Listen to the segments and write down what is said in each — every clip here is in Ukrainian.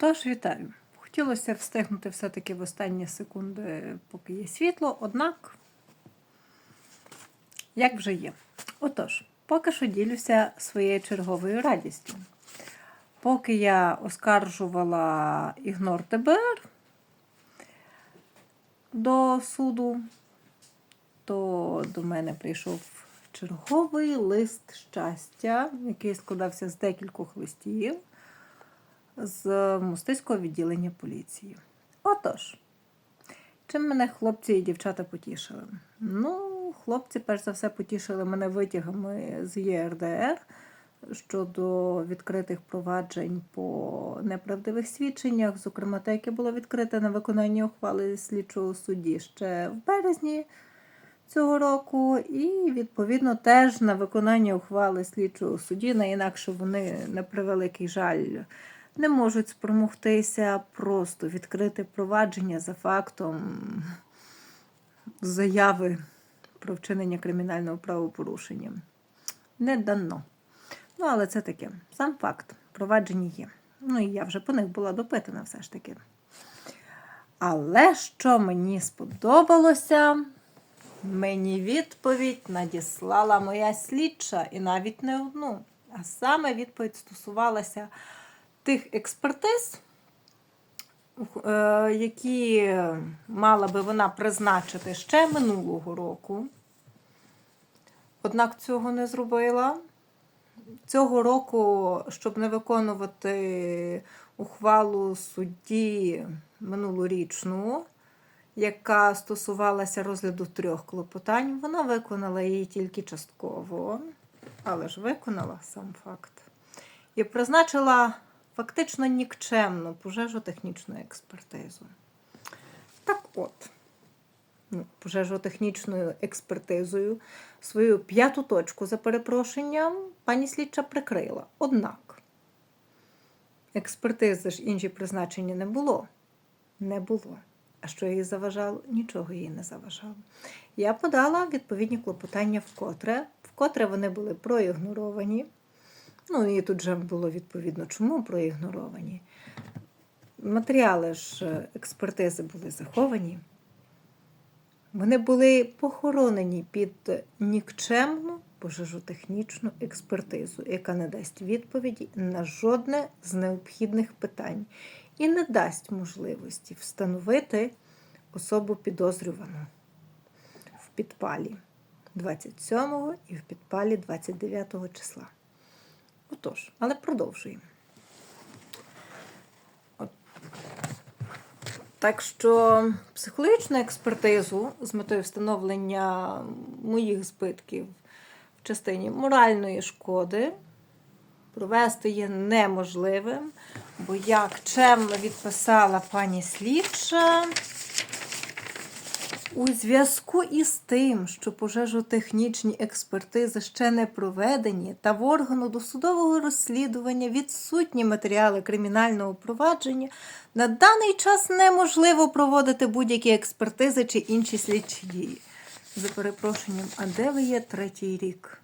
Отож, вітаю. Хотілося встигнути все-таки в останні секунди, поки є світло, однак, як вже є. Отож, поки що ділюся своєю черговою радістю. Поки я оскаржувала ігнор ТБР до суду, то до мене прийшов черговий лист щастя, який складався з декількох листів з мостиського відділення поліції. Отож, чим мене хлопці і дівчата потішили? Ну, хлопці, перш за все, потішили мене витягами з ЄРДР щодо відкритих проваджень по неправдивих свідченнях, зокрема, те, яке було відкрите на виконання ухвали слідчого судді ще в березні цього року, і відповідно теж на виконання ухвали слідчого судді, на інакше вони на превеликий жаль не можуть спромогтися просто відкрити провадження за фактом заяви про вчинення кримінального правопорушення. Не дано. Ну, але це таке. Сам факт. Провадження є. Ну, і я вже по них була допитана все ж таки. Але що мені сподобалося, мені відповідь надіслала моя слідча, і навіть не одну. А саме відповідь стосувалася тих експертиз, е, які мала би вона призначити ще минулого року. Однак цього не зробила. Цього року, щоб не виконувати ухвалу судді минулорічну, яка стосувалася розгляду трьох клопотань, вона виконала її тільки частково, але ж виконала сам факт. І призначила фактично нікчемну пожежотехнічну експертизу. Так от, ну, пожежотехнічною експертизою свою п'яту точку за перепрошенням пані слідча прикрила. Однак, експертизи ж інші призначення не було. Не було. А що їй заважало? Нічого їй не заважало. Я подала відповідні клопотання вкотре, вкотре вони були проігноровані. Ну, і тут же було відповідно, чому проігноровані. Матеріали ж е, експертизи були заховані. Вони були похоронені під нікчемну пожежотехнічну експертизу, яка не дасть відповіді на жодне з необхідних питань і не дасть можливості встановити особу підозрювану в підпалі 27 і в підпалі 29 числа. Отож, але продовжуємо. Так що психологічну експертизу з метою встановлення моїх збитків в частині моральної шкоди провести є неможливим, бо як чемно відписала пані слідча, у зв'язку із тим, що пожежотехнічні експертизи ще не проведені, та в органу досудового розслідування відсутні матеріали кримінального провадження, на даний час неможливо проводити будь-які експертизи чи інші слідчі дії. За перепрошенням, а де ви є третій рік?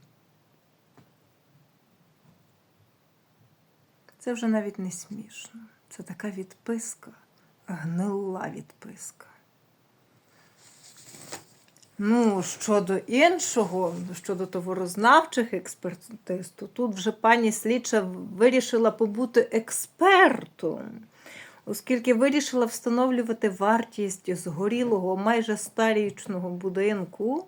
Це вже навіть не смішно. Це така відписка, гнила відписка. Ну, щодо іншого, щодо товарознавчих експертиз, то тут вже пані слідча вирішила побути експертом, оскільки вирішила встановлювати вартість згорілого майже старічного будинку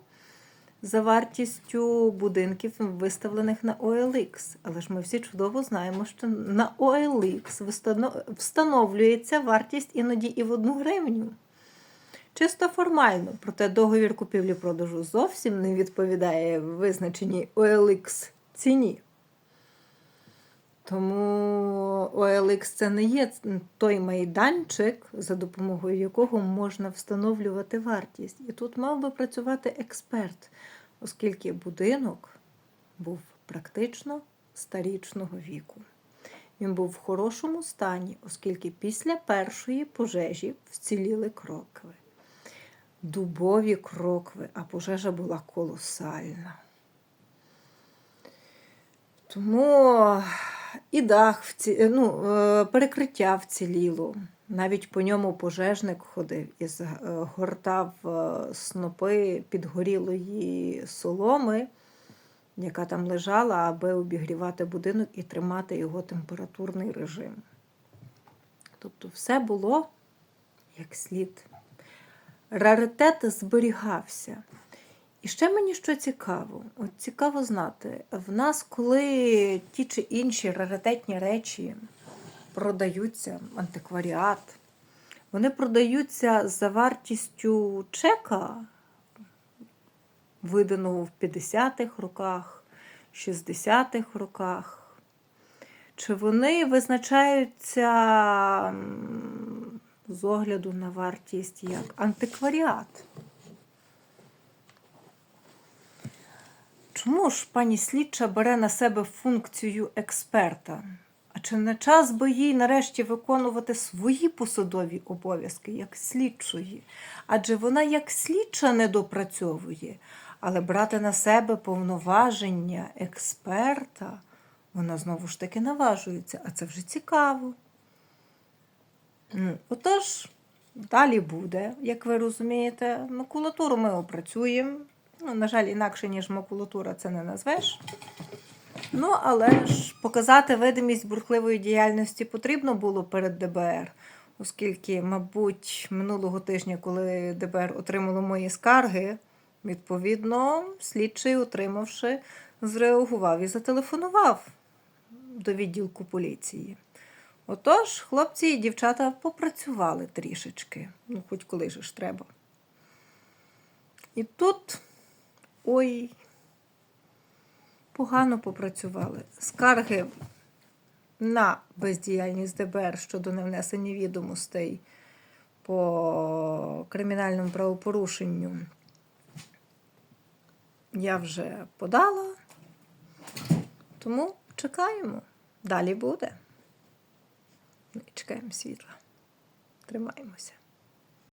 за вартістю будинків, виставлених на OLX. Але ж ми всі чудово знаємо, що на OLX встановлюється вартість іноді і в одну гривню. Чисто формально, проте договір купівлі-продажу зовсім не відповідає визначеній OLX ціні. Тому OLX це не є той майданчик, за допомогою якого можна встановлювати вартість. І тут мав би працювати експерт, оскільки будинок був практично старічного віку. Він був в хорошому стані, оскільки після першої пожежі вціліли крокви дубові крокви, а пожежа була колосальна. Тому І дах, вці... ну, е, перекриття вціліло. Навіть по ньому пожежник ходив і згортав е, снопи підгорілої соломи, яка там лежала, аби обігрівати будинок і тримати його температурний режим. Тобто все було як слід. Раритет зберігався. І ще мені що цікаво, от цікаво знати, в нас, коли ті чи інші раритетні речі продаються, антикваріат, вони продаються за вартістю чека, виданого в 50-х роках, 60-х роках. Чи вони визначаються з огляду на вартість як антикваріат? Чому ж пані слідча бере на себе функцію експерта? А чи не час би їй нарешті виконувати свої посадові обов'язки як слідчої? Адже вона як слідча не допрацьовує, але брати на себе повноваження експерта вона знову ж таки наважується, а це вже цікаво. Отож, далі буде, як ви розумієте, макулатуру ми опрацюємо. Ну, на жаль, інакше, ніж макулатура, це не назвеш. Ну, але ж показати видимість бурхливої діяльності потрібно було перед ДБР, оскільки, мабуть, минулого тижня, коли ДБР отримало мої скарги, відповідно, слідчий, отримавши, зреагував і зателефонував до відділку поліції. Отож, хлопці і дівчата попрацювали трішечки, ну, хоч коли ж треба. І тут, ой, погано попрацювали. Скарги на бездіяльність ДБР щодо невнесення відомостей по кримінальному правопорушенню я вже подала, тому чекаємо. Далі буде. Чекаємо світла. Тримаємося.